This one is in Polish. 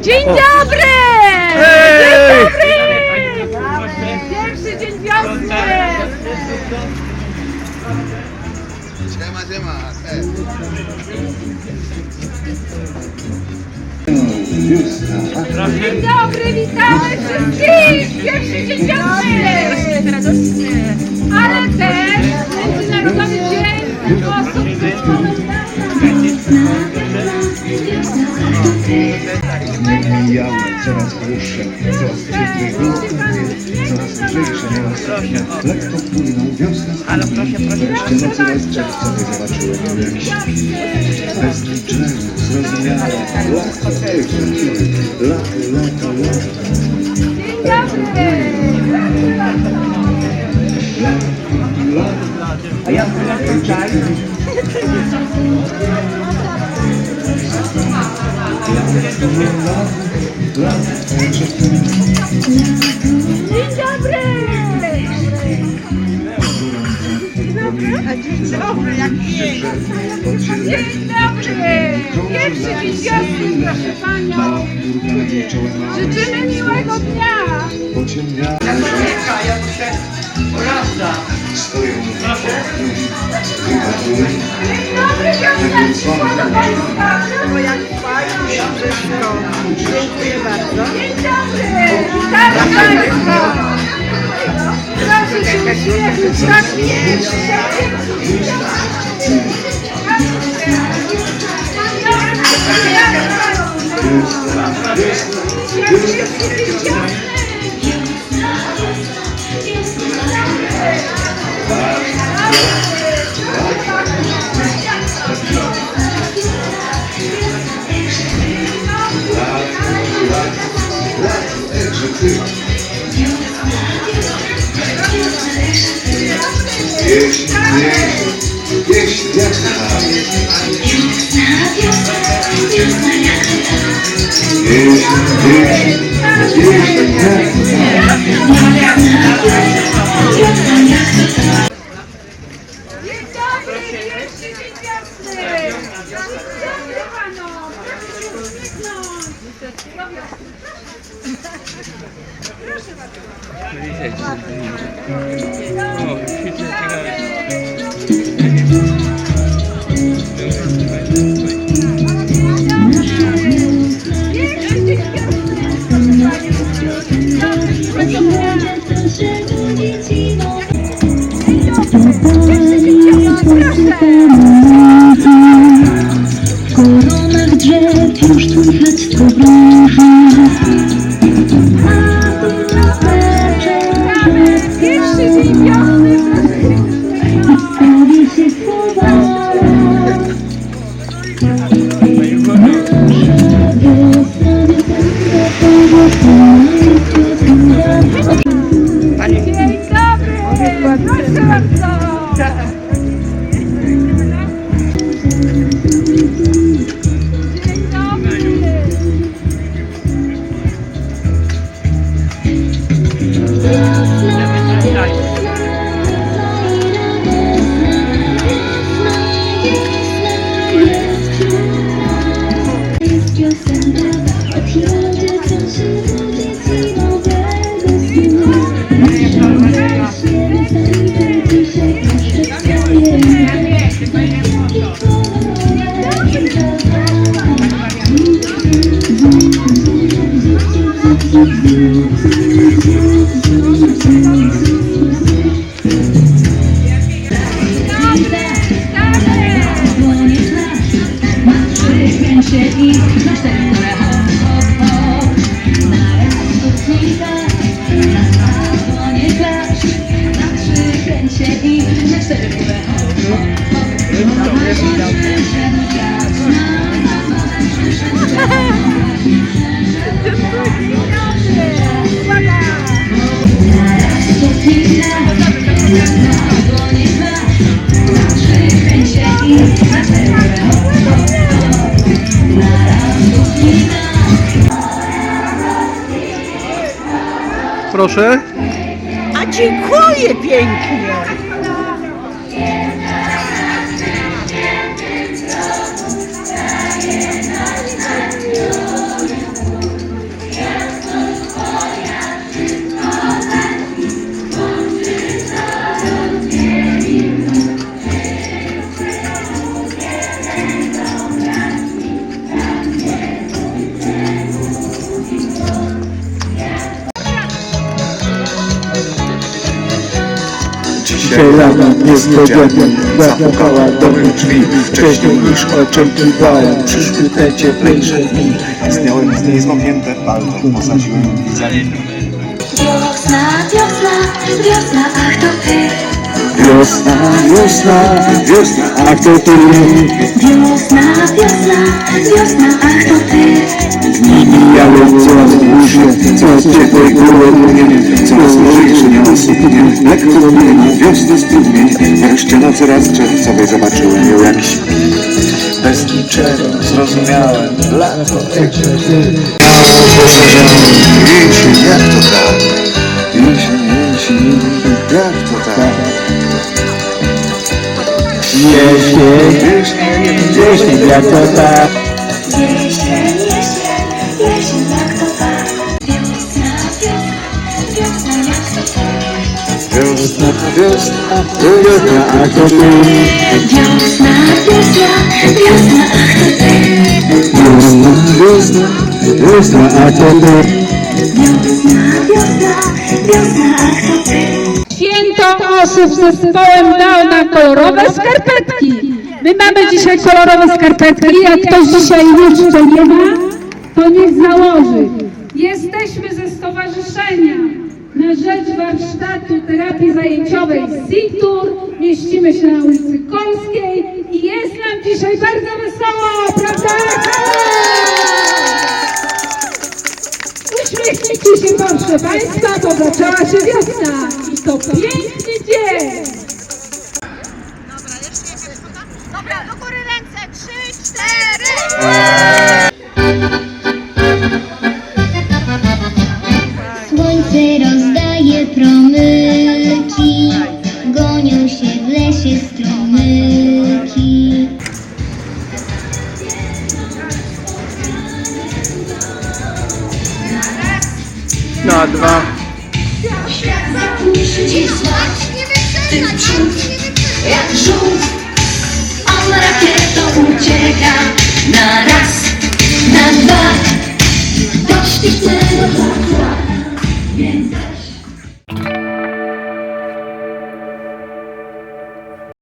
Dzień dobry! Dzień dobry! Pierwszy dzień wiosny! Siema, siema. Dzień dobry, witamy wszystkich! Pierwszy dzień wiosny! Ale też Międzynarodowy Dzień coraz dłuższe, coraz ciepłej było coraz lżejsze miasto. Lekko płynął wiosna. Wreszcie nocy raz czerwcowy zobaczyłem ją jak śpi. Bez niczego, zrozumiałe, lato, lato, lato, lato. Dzień dobry! Dzień dobry! Dzień dobry, jak Dzień dobry! Pierwszy dzień wiosny, proszę Panią! Życzymy miłego dnia! Pociemniały stoją Dzień dobry, No jak fajnie wszystko. Dziękuję bardzo. Dzień dobry! Państwa! Proszę się tak Proszę się uśmiechnąć! Proszę bardzo. Perfect, perfect, perfect. Proszę. A dziękuję pięknie. Niespodzianie zapukała do mych drzwi. Wcześniej niż oczekiwałem. Przyszły te cieplejsze dni. Zdjąłem z niej zmoknięte palto Posadziłem widzę Wiosna, wiosna, wiosna, ach to ty? Wiosna, wiosna, wiosna, a kto ty? Wiosna, wiosna, wiosna, ach to ty? Dni mijały coraz dłuższe Coraz ciepłej było mnie Coraz lżejsze suknie Lekko mnie wiosny studnie Wreszcie na coraz czerwcowej Zobaczyłem ją jak śpi Bez niczego zrozumiałem Lato Jesień, jak to tak? Jesień, jesień, jak to tak? Jesień, jesień, jak to tak? Wiosna, wiosna, wiosna, a to ty Wiosna, wiosna, wiosna, ach to ty Wiosna, wiosna, wiosna, a to ty Wiosna, wiosna, wiosna, ach to ty Święto osób z zespołem Downa kolorowe skarpetki. My mamy dzisiaj kolorowe skarpetki. Jak ktoś dzisiaj jeszcze nie ma, to niech założy. Jesteśmy ze stowarzyszenia na rzecz warsztatu terapii zajęciowej Situr. Mieścimy się na ulicy Kolskiej i jest nam dzisiaj bardzo wesoło, prawda? Uśmiechnijcie się proszę Państwa, bo zaczęła się wiosna i to piękny dzień. Się. Na dwa.